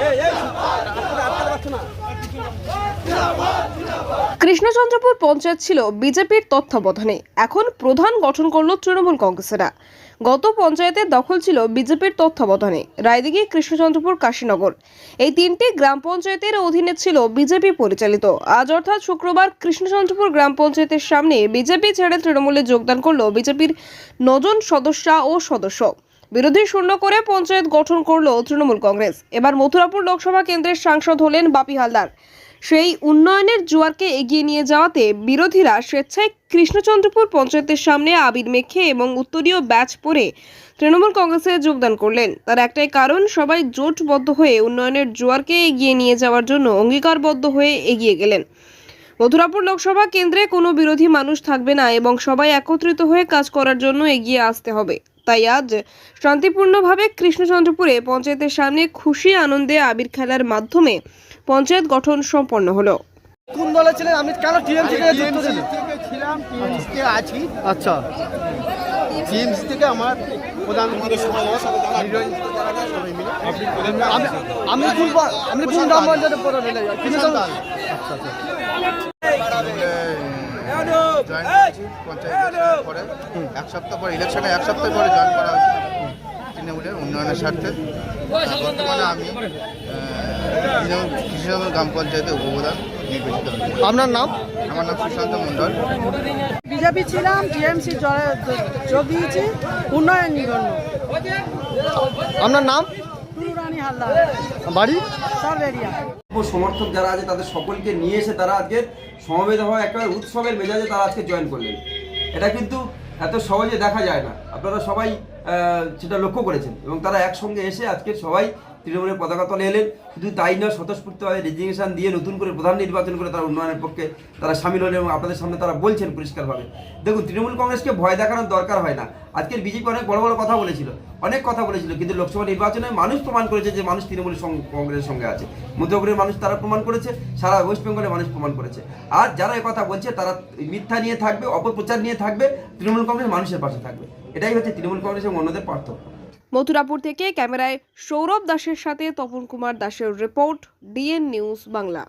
এই এই আপনারা আপনারা না কৃষ্ণচন্দ্রপুর পঞ্চায়েত ছিল বিজেপির তত্ত্বাবধানে। এখন প্রধান গঠন করল তৃণমূল কংগ্রেসেরা। গত পঞ্চায়েতের দখল ছিল বিজেপির তত্ত্বাবধানে। রায়দিঘি, কৃষ্ণচন্দ্রপুর, কাশীনগর। এই তিনটি গ্রাম পঞ্চায়েতের অধীনে ছিল বিজেপি পরিচালিত। আজ অর্থাৎ শুক্রবার কৃষ্ণচন্দ্রপুর গ্রাম পঞ্চায়েতের সামনে বিজেপি ছেড়ে তৃণমূলে যোগদান করল বিজেপির নজন সদস্যা ও সদস্য। বিরোধী শূন্য করে পঞ্চায়েত গঠন করল তৃণমূল কংগ্রেস। এবার মথুরাপুর লোকসভা কেন্দ্রের সাংসদ হলেন বাপি হালদার। সেই উন্নয়নের জোয়ারকে এগিয়ে নিয়ে যাওয়াতে বিরোধীরা স্বেচ্ছায় কৃষ্ণচন্দ্রপুর পঞ্চায়েতের সামনে আবির মেখে এবং উত্তরীয় ব্যাচ পরে তৃণমূল কংগ্রেসে যোগদান করলেন। তার একটাই কারণ, সবাই জোটবদ্ধ হয়ে উন্নয়নের জোয়ারকে এগিয়ে নিয়ে যাওয়ার জন্য অঙ্গীকারবদ্ধ হয়ে এগিয়ে গেলেন। মথুরাপুর লোকসভা কেন্দ্রে কোনো বিরোধী মানুষ থাকবে না এবং সবাই একত্রিত হয়ে কাজ করার জন্য এগিয়ে আসতে হবে। তাই আজ শান্তিপূর্ণভাবে কৃষ্ণচন্দ্রপুরে পঞ্চায়েতের সামনে খুশি আনন্দে আবির খেলার মাধ্যমে পঞ্চায়েত গঠন সম্পন্ন হলো। কোন দলে ছিলেন? আপনি কেন টিএমসি থেকে যুক্ত ছিলেন? ছিলাম টিএমসিতে আছি। আচ্ছা। টিএমসি থেকে আমার প্রধানমন্ত্রী আমি আমি কোন আপনি কোন গ্রাম পঞ্চায়েতে প্রধান করেছি পরে এক সপ্তাহ পরে ইলেকশনে এক সপ্তাহ পরে জয়েন করা হয়েছে। তৃণমূলের উন্নয়নের স্বার্থে। বর্তমানে আমি কৃষ্ণনগর গ্রাম পঞ্চায়েতের উপপ্রধান নির্বাচিত আপনার নাম? আমার নাম সুশান্ত মণ্ডল। বিজেপি ছিলাম টিএমসি যোগ দিয়েছি উন্নয়ন জন্য আপনার নাম? বাড়ি? সমর্থক যারা আছে তাদের সকলকে নিয়ে এসে তারা আজকে সমবেত হওয়া একেবারে উৎসবের মেজাজে তারা আজকে জয়েন করলেন। এটা কিন্তু এত সহজে দেখা যায় না। আপনারা সবাই সেটা লক্ষ্য করেছেন। এবং তারা একসঙ্গে এসে আজকে সবাই তৃণমূলের পতাকা তলে এলেন। শুধু তাই নয়, স্বতঃস্ফূর্তভাবে রেজিগনেশন দিয়ে নতুন করে প্রধান নির্বাচন করে তারা উন্নয়নের পক্ষে তারা সামিল হলেন এবং আপনাদের সামনে তারা বলছেন পরিষ্কারভাবে। দেখুন, তৃণমূল কংগ্রেসকে ভয় দেখানোর দরকার হয় না। আজকের বিজেপি অনেক বড় বড় কথা বলেছিল, অনেক কথা বলেছিল, কিন্তু লোকসভা নির্বাচনে মানুষ প্রমাণ করেছে যে মানুষ তৃণমূল কংগ্রেসের সঙ্গে আছে। মধ্যপুরের মানুষ তারা প্রমাণ করেছে, সারা ওয়েস্ট বেঙ্গলের মানুষ প্রমাণ করেছে। আর যারা কথা বলছে, তারা মিথ্যা নিয়ে থাকবে, অপপ্রচার নিয়ে থাকবে, তৃণমূল কংগ্রেস মানুষের পাশে থাকবে। এটাই হচ্ছে তৃণমূল কংগ্রেস এবং অন্যদের পার্থক্য। মথুরাপুর থেকে ক্যামেরায় সৌরভ দাসের সাথে তপন কুমার দাসের রিপোর্ট, ডিএন নিউজ বাংলা।